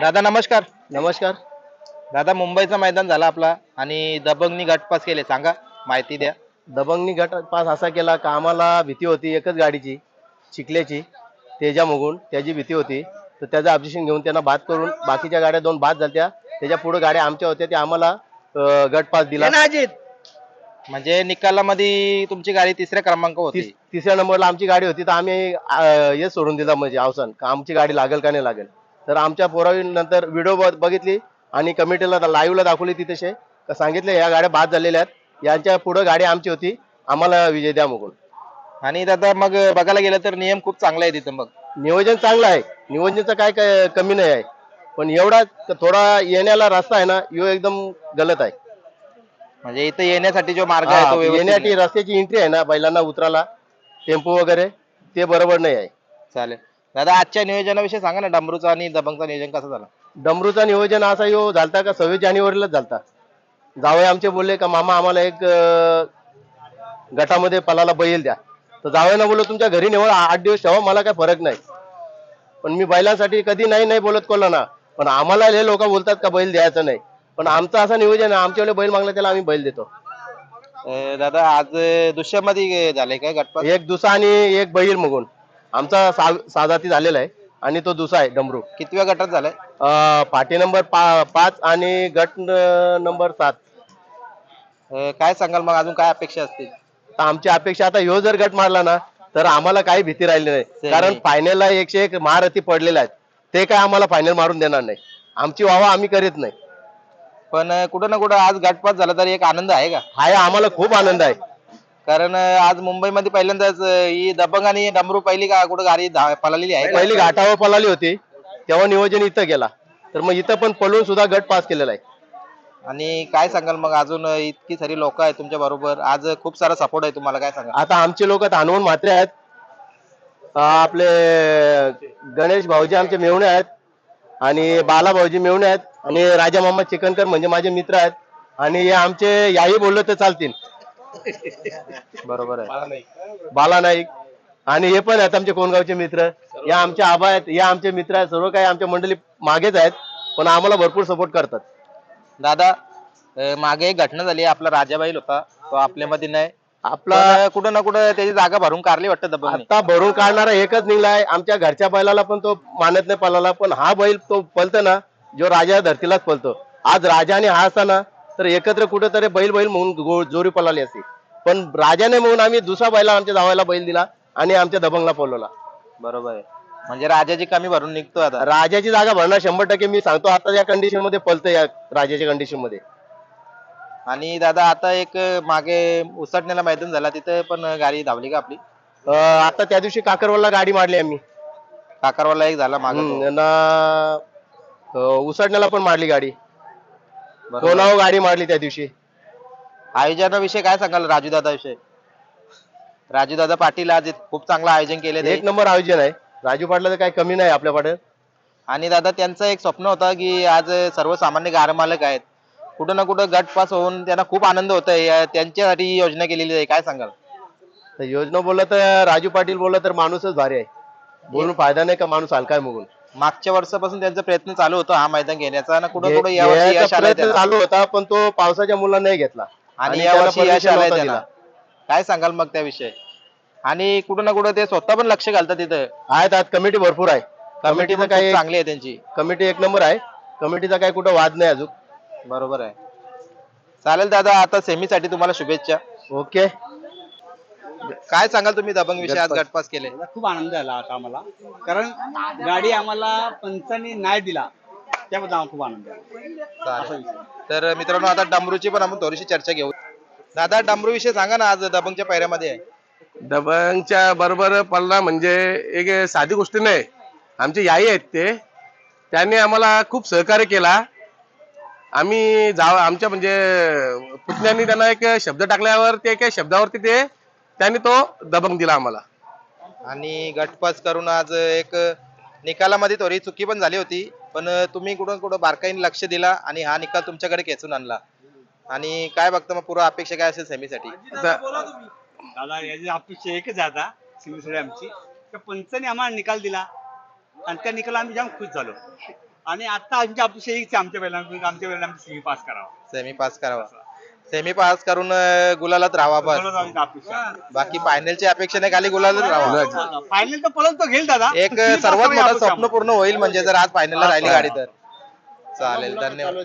दादा नमस्कार. नमस्कार. दादा मुंबईचं मैदान झालं आपला आणि दबंगनी गटपास केले. सांगा माहिती द्या. दबंगनी गट पास असा केला का आम्हाला भीती होती एकच गाडीची चिखल्याची तेजा मुगून त्याची भीती होती. तर त्याचं ऑब्जेक्शन घेऊन त्यांना बाद करून बाकीच्या गाड्या दोन बाद झाल्या त्याच्या पुढे गाड्या आमच्या होत्या त्या आम्हाला अं, गट पास दिला. म्हणजे निकालामध्ये तुमची गाडी तिसऱ्या क्रमांक होती. तिस- तिसऱ्या नंबरला आमची गाडी होती तर आम्ही अं, हे सोडून दिला म्हणजे अवसान. का आमची गाडी लागेल का नाही लागेल? तर आमच्या पोरावी नंतर व्हिडिओ बघितली आणि कमिटीला लाईव्हला दाखवली ती तसे का सांगितले या गाड्या बाद झालेल्या आहेत. यांच्या पुढे गाडी आमची होती. आम्हाला विजय द्या मुगून आणि दादा मग बघायला गेलं तर नियम खूप चांगला आहे तिथं मग. नियोजन चांगलं आहे. नियोजनचं काय काय कमी नाही आहे. पण एवढा थोडा येण्याला रस्ता आहे ना यो एकदम गलत आहे. म्हणजे इथं येण्यासाठी जो मार्ग आहे तो नाही. रस्त्याची एंट्री आहे ना बैलांना उतराला टेम्पो वगैरे ते बरोबर नाही आहे. चालेल. दादा आजच्या नियोजनाविषयी सांगा ना डमरूचा आणि दबंगचा नियोजन कसं झालं? डमरूचा नियोजन असा यो झालता का सव्वीस जानेवारीलाच झालता. जावई आमचे बोलले का मामा आम्हाला एक अं, गटामध्ये पलाला बैल द्या. तर जावयानं बोललो तुमच्या घरी निवड आठ दिवस ठेवा मला काय फरक नाही. पण मी बैलांसाठी कधी नाही नाही बोलत कोणला ना पण आम्हाला हे लोक बोलतात का बैल द्यायचं नाही. पण आमचं असं नियोजन आहे आमच्याकडे बैल मागला त्याला आम्ही बैल देतो. अं, दादा आज दुसऱ्यामध्ये झालंय का गटपास एक दुसा आणि एक बैल मगून. आमचा सा- साजाती झालेला आहे आणि तो दुसा आहे डमरू. कितव्या गटात झालाय? अं, पाटी नंबर पा पाच आणि गट न- नंबर सात. अं, काय सांगाल मग? अजून काय अपेक्षा असतील? तर आमची अपेक्षा आता ह्यो जर गट मारला ना तर आम्हाला काही भीती राहिली नाही. कारण फायनलला एकशे एक महारथी पडलेले आहेत. ते काय आम्हाला फायनल मारून देणार नाही. आमची वावा आम्ही करीत नाही. पण अं, कुठं ना कुठं आज गटपास झाला तरी एक आनंद आहे का? हा आम्हाला खूप आनंद आहे. कारण आज मुंबईमध्ये पहिल्यांदाच ही दबंग आणि डमरू पहिली का कुठं गाडी धा- पळालेली आहे. का? पहिली घाटावर पळाली होती तेव्हा नियोजन इथं गेला. तर मग इथं पण पळून सुद्धा गट पास केलेला आहे. आणि काय सांगाल मग अजून इतकी सारी लोक आहेत तुमच्या बरोबर. आज खूप सारा सपोर्ट आहे तुम्हाला काय सांगाल? आता आमचे लोक तानवून म्हात्रे आहेत. अं, आपले गणेश भाऊजी आमचे मेवणे आहेत. आणि बाला भाऊजी मेवणे आहेत. आणि राजा मामा चिकनकर म्हणजे माझे मित्र आहेत. आणि हे आमचे याही बोललो तर चालतील. बरोबर आहे. बाला नाईक. आणि हे पण आहेत आमचे कोणगावचे मित्र. या आमचे आबा आहेत या आमचे मित्र आहेत सर्व काही आमच्या मंडळी मागेच आहेत पण आम्हाला भरपूर सपोर्ट करतात. दादा अं, मागे एक घटना झाली आपला राजाबाईल होता तो आपल्यामध्ये नाही. आपला कुठं ना कुठं त्याची जागा भरून काढली वाटतं आता भरून काढणारा एकच निघलाय आमच्या घरच्या बैलाला पण तो मानत नाही पळाला पण हा बैल तो पलतो ना जो राजा धरतीलाच पलतो आज राजा आणि हा असताना तर एकत्र कुठेतरी बैल बैल म्हणून जोरी पळाली असती पण राजाने म्हणून आम्ही दुसरा बैला आमच्या जावायला बैल दिला आणि आमच्या दबंगला पळवला. बरोबर आहे. म्हणजे राजाची कमी भरून निघतो आता. राजाची जागा भरणार शंभर टक्के मी सांगतो. आता या कंडिशनमध्ये पलतं या राजाच्या कंडिशनमध्ये. आणि दादा आता एक मागे उसटण्याला मैदान झाला. तिथे पण गाडी धावली का आपली? अं, आता त्या दिवशी काकरवाला गाडी मारली आम्ही. काकारवाला एक झाला मागे तो. हम्म, ना अं, उसडण्याला पण मारली गाडी. दोनाव गाडी मारली त्या दिवशी. आयोजनाविषयी काय सांगाल? राजू दादा विषयी. राजू दादा पाटील आज खूप चांगलं आयोजन केले एक नंबर आयोजन आहे. राजू पाटलाचं काही कमी नाही आपल्याकडे आणि दादा त्यांचं एक स्वप्न होतं की आज सर्वसामान्य गार मालक आहेत. कुठं ना कुठं गट पास होऊन त्यांना खूप आनंद होत आहे त्यांच्यासाठी ही योजना केलेली आहे. काय सांगाल? तर योजना बोललं तर राजू पाटील बोललं तर माणूसच भारी आहे. बोलून फायदा नाही का माणूस हलकाय मुगून? मागच्या वर्षापासून त्यांचा प्रयत्न चालू होता हा मैदान घेण्याचा कुठं कुठं यावर्षी यश आलंय प्रयत्न त्याला. चालू होता पण तो पावसाच्या मुलांना नाही घेतला. आणि त्याला यावर्षी यश permission आलंय नव्हता त्याला दिला. काय सांगाल मग त्याविषयी? आणि कुठं ना कुठं ते स्वतः पण लक्ष घालतात तिथं आहेत आज कमिटी भरपूर आहे. कमिटी कमिटीचं पण काही चांगली आहे त्यांची. कमिटी एक नंबर आहे. कमिटीचा काही कुठं वाद नाही अजून. बरोबर आहे. चालेल दादा आता सेमीसाठी तुम्हाला शुभेच्छा. ओके. काय सांगाल तुम्ही दबंग विषयी आज गटपास. केले? खूप आनंद झाला आता आम्हाला. कारण गाडी आम्हाला पंचांनी नाही दिला. त्याबद्दल आम्हाला खूप आनंद झाला. चालेल. तर मित्रांनो आता डांबरूची पण आपण थोडीशी चर्चा घेऊ. दादा डांबरू विषयी सांगा ना आज दबंगच्या पायऱ्यामध्ये. आहे. दबंगच्या बरोबर पल्ला म्हणजे एक साधी गोष्ट नाही. आमचे याई आहेत ते. त्यांनी आम्हाला खूप सहकार्य केला. आम्ही जाव आमच्या म्हणजे पुतण्यांनी त्यांना एक शब्द टाकल्यावर ते एका शब्दावरती ते त्यांनी तो दबंग दिला आम्हाला. आणि गटपास करून आज एक निकालामध्ये थोडी चुकी पण झाली होती पण तुम्ही कुठं कुठं बारकाईने लक्ष दिला आणि हा निकाल तुमच्याकडे खेचून आणला. आणि काय बघता मग पुरा अपेक्षा काय असेल सेमीसाठी? दादा याची अपेक्षा एकच आहे आता सिंधुसोडी आमची. त्या पंचांनी आम्हाला निकाल दिला आणि त्या निकाला आम्ही जाम खुश झालो. आणि आता आमची अपेक्षा आहे आमच्या बैलांना आमच्या बैलांना सीमी पास करावा. सेमी पास करावा. सेमी पास करून अं, गुलालात राहावा बस. बाकी फायनलची अपेक्षा नाही खाली गुलालात राहावा. फायनल तर पळून तो घेईल दादा. एक सर्वात मोठं स्वप्न पूर्ण होईल म्हणजे जर आज फायनलला राहिली गाडी तर. चालेल. धन्यवाद.